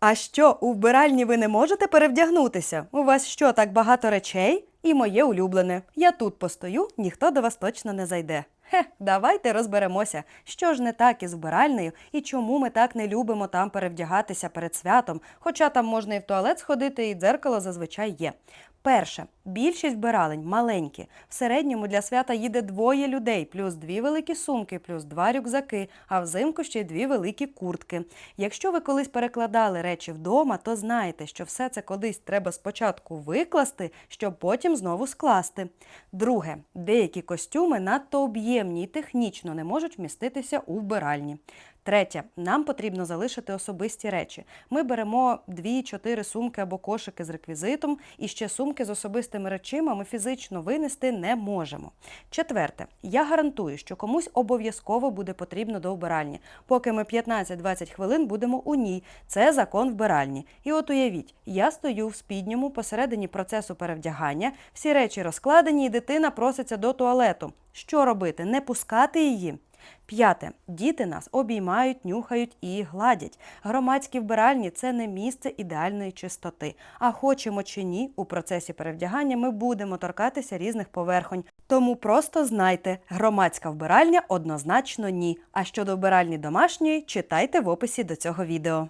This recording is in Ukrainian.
А що, у вбиральні ви не можете перевдягнутися? У вас що, так багато речей? І моє улюблене. Я тут постою, ніхто до вас точно не зайде. Хе, давайте розберемося, що ж не так із вбиральнею і чому ми так не любимо там перевдягатися перед святом, хоча там можна і в туалет сходити, і дзеркало зазвичай є. Перше, більшість вбиралень маленькі. В середньому для свята їде двоє людей, плюс дві великі сумки, плюс два рюкзаки, а взимку ще й дві великі куртки. Якщо ви колись перекладали речі вдома, то знаєте, що все це колись треба спочатку викласти, щоб потім знову скласти. Друге, деякі костюми надто об'ємні і технічно не можуть вміститися у вбиральні. Третє, нам потрібно залишити особисті речі. Ми беремо 2-4 сумки або кошики з реквізитом, і ще сумки з особистими речима ми фізично винести не можемо. Четверте, я гарантую, що комусь обов'язково буде потрібно до вбиральні. Поки ми 15-20 хвилин будемо у ній. Це закон вбиральні. І от уявіть, я стою в спідньому посередині процесу перевдягання, всі речі розкладені, і дитина проситься до туалету. Що робити? Не пускати її? П'яте. Діти нас обіймають, нюхають і гладять. Громадські вбиральні це не місце ідеальної чистоти. А хочемо чи ні, у процесі перевдягання ми будемо торкатися різних поверхонь. Тому просто знайте, громадська вбиральня однозначно ні. А щодо вбиральні домашньої, читайте в описі до цього відео.